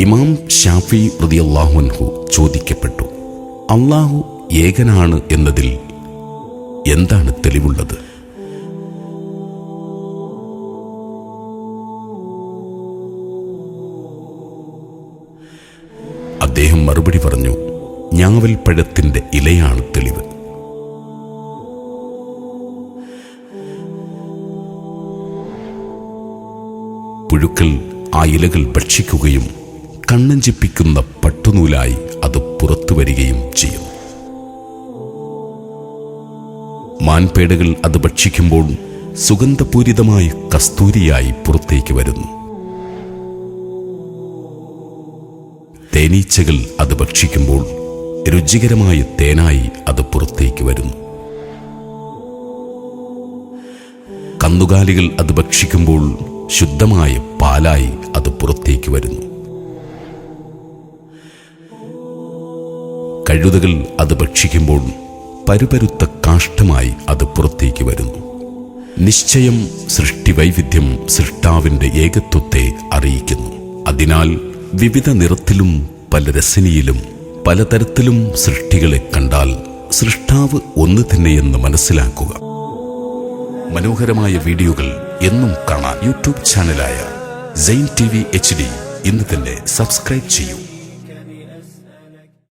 ഇമാം ഷാഫി റതിയല്ലാഹുൻഹു ചോദിക്കപ്പെട്ടു അള്ളാഹു ഏകനാണ് എന്നതിൽ എന്താണ് തെളിവുള്ളത്? അദ്ദേഹം മറുപടി പറഞ്ഞു ഞാവൽപ്പഴത്തിന്റെ ഇലയാണ് തെളിവ്. പുഴുക്കൾ ആ ഇലകൾ ഭക്ഷിക്കുകയും കണ്ണഞ്ചിപ്പിക്കുന്ന പട്ടുനൂലായി അത് പുറത്തു വരികയും ചെയ്യും മാൻപേടകൾ അത് ഭക്ഷിക്കുമ്പോൾ സുഗന്ധപൂരിതമായി കസ്തൂരിയായി പുറത്തേക്ക് വരുന്നു. തേനീച്ചകൾ അത് ഭക്ഷിക്കുമ്പോൾ രുചികരമായ തേനായി അത് പുറത്തേക്ക് വരുന്നു. കന്നുകാലികൾ അത് ഭക്ഷിക്കുമ്പോൾ ശുദ്ധമായ പാലായി അത് പുറത്തേക്ക് വരുന്നു. കഴുതകൾ അത് ഭക്ഷിക്കുമ്പോൾ പരുപരുത്ത കാഷ്ടമായി അത് പുറത്തേക്ക് വരുന്നു. നിശ്ചയം സൃഷ്ടി വൈവിധ്യം സൃഷ്ടാവിന്റെ ഏകത്വത്തെ അറിയിക്കുന്നു. അതിനാൽ വിവിധ നിറത്തിലും പല രസനിയിലും പലതരത്തിലും സൃഷ്ടികളെ കണ്ടാൽ സൃഷ്ടാവ് ഒന്ന് തന്നെയെന്ന് മനസ്സിലാക്കുക. മനോഹരമായ വീഡിയോകൾ എന്നും കാണാൻ YouTube ചാനലായ Zain T V H D ഇന്ന് തന്നെ സബ്സ്ക്രൈബ് ചെയ്യൂ.